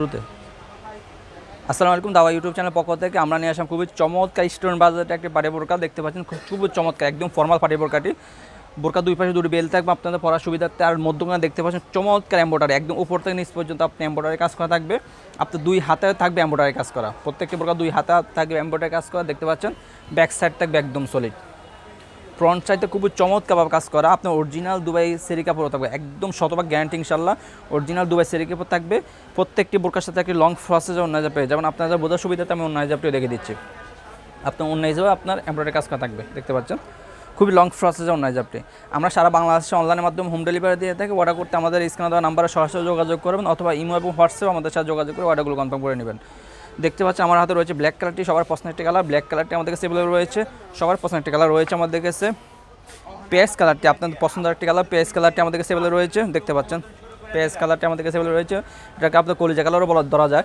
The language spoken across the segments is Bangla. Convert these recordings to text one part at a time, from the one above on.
শুরুতে। আসসালামু আলাইকুম, দাওয়া ইউটিউব চ্যানেল পক্ষ থেকে। আমরা নিয়ে আসলাম খুবই চমৎকার স্টোন বাজারটা একটি পাটি বোরকা। দেখতে পাচ্ছেন, খুব চমৎকার, একদম ফর্মাল পাটি বোরকাটি। বোরকা দুই পাশে দুটি বেল থাকবে, আপনাদের পড়ার সুবিধার্থে। আর মধ্যখানে দেখতে পাচ্ছেন, চমৎকার এম্বোডারি একদম উপর থেকে নিচ পর্যন্ত আপনি এম্বোডারি কাজ করা থাকবে। আপনার দুই হাতে থাকবে এম্বোডারি কাজ করা। প্রত্যেকটি বোরকা দুই হাতে থাকবে এম্বোডারি কাজ করা। দেখতে পাচ্ছেন ব্যাক সাইড থাকবে একদম সলিড ফ্রন্ট সাইডে খুবই চমৎকারভাবে কাজ করা। আপনার অরিজিনাল দুবাই সেরি কাপড় থাকবে। একদম শতভাগ গ্যারান্টি ইনশাল্লাহ অরিজিনাল দুবাই সেরি কাপড় থাকবে। প্রত্যেকটি বোরকার সাথে একটি লং ফ্রসেজে অন্য পেয়ে যেমন আপনাদের বোঝার সুবিধাতে আমি অন্য হিজাবটিও দেখে দিচ্ছি। আপনার অন্য হিসাবে আপনার এমব্রয়ডারি কাজ করা থাকবে, দেখতে পাচ্ছেন? খুবই লং প্রসেসে অন্য হিজাবটি আমরা সারা বাংলাদেশে অনলাইনের মাধ্যমে হোম ডেলিভারি দিয়ে থাকি অর্ডার করতে আমাদের স্ক্রিনে দেওয়া নাম্বারে সরাসরি যোগাযোগ করবেন অথবা ইমো এবং হোয়াটসঅ্যাপ আমাদের সাথে যোগাযোগ করে অর্ডারগুলো কনফার্ম করে নেবেন। দেখতে পাচ্ছি আমার হাতে রয়েছে ব্ল্যাক কালারটি সবার পছন্দের একটি কালার ব্ল্যাক কালারটি আমাদের কাছে অ্যাভেলেবল রয়েছে, সবার পছন্দের একটি কালার রয়েছে আমাদের কাছে। পেঁয়াজ কালারটি আপনাদের পছন্দের একটি কালার পেঁয়াজ কালারটি আমাদের কাছে অ্যাভেলেবল রয়েছে, দেখতে পাচ্ছেন পেঁয়াজ কালারটি আমাদের কাছে অ্যাভেলেবল রয়েছে, এটাকে আপনার কলিজা কালারও বলা, ধরা যায়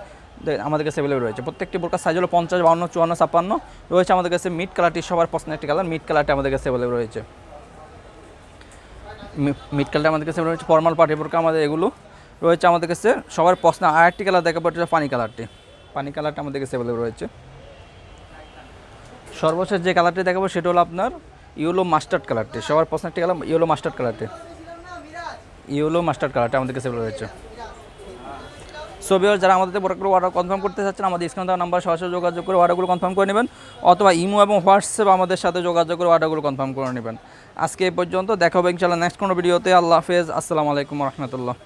আমাদের কাছে অ্যাভেলেবল রয়েছে, প্রত্যেকটি বোরকার সাইজ হলো পঞ্চাশ, বাউন্ন, চুয়ান্ন, ছাপ্পান্ন, রয়েছে আমাদের কাছে মিট কালারটি সবার পছন্দের একটি কালার মিট কালারটি আমাদের কাছে অ্যাভেলেবল রয়েছে। মিট কালারটা আমাদের কাছে রয়েছে ফর্মাল পার্টি বোরকা আমাদের এগুলো, রয়েছে আমাদের কাছে, সবার পছন্দ আর একটি কালার দেখা পাচ্ছে পানি কালারটি পানি কালারটা আমাদের কাছে অ্যাভেলেবল রয়েছে। সর্বশেষ যে কালারটি দেখাবো সেটা হলো আপনার ইয়েলো মাস্টার্ড কালারটি। সবার পছন্দ একটি কালার, ইয়েলো মাস্টার্ড কালারটি। ইয়েলো মাস্টার্ড কালারটা আমাদের কাছে রয়েছে। ছবিও যারা আমাদের প্রোডাক্টগুলো অর্ডার কনফার্ম করতে চাচ্ছেন, আমাদের স্ক্রিনে দেওয়া নাম্বার সরাসরি যোগাযোগ করে অর্ডারগুলো কনফার্ম করে নেবেন, অথবা ইমো এবং হোয়াটসঅ্যাপ আমাদের সাথে যোগাযোগ করে অর্ডারগুলো কনফার্ম করে নেবেন। আজকে এই পর্যন্ত, দেখা হবে ইনশাল্লাহ নেক্সট কোনো ভিডিওতে আল্লাহ হাফেজ, আসসালামু আলাইকুম রহমতুল্লাহ।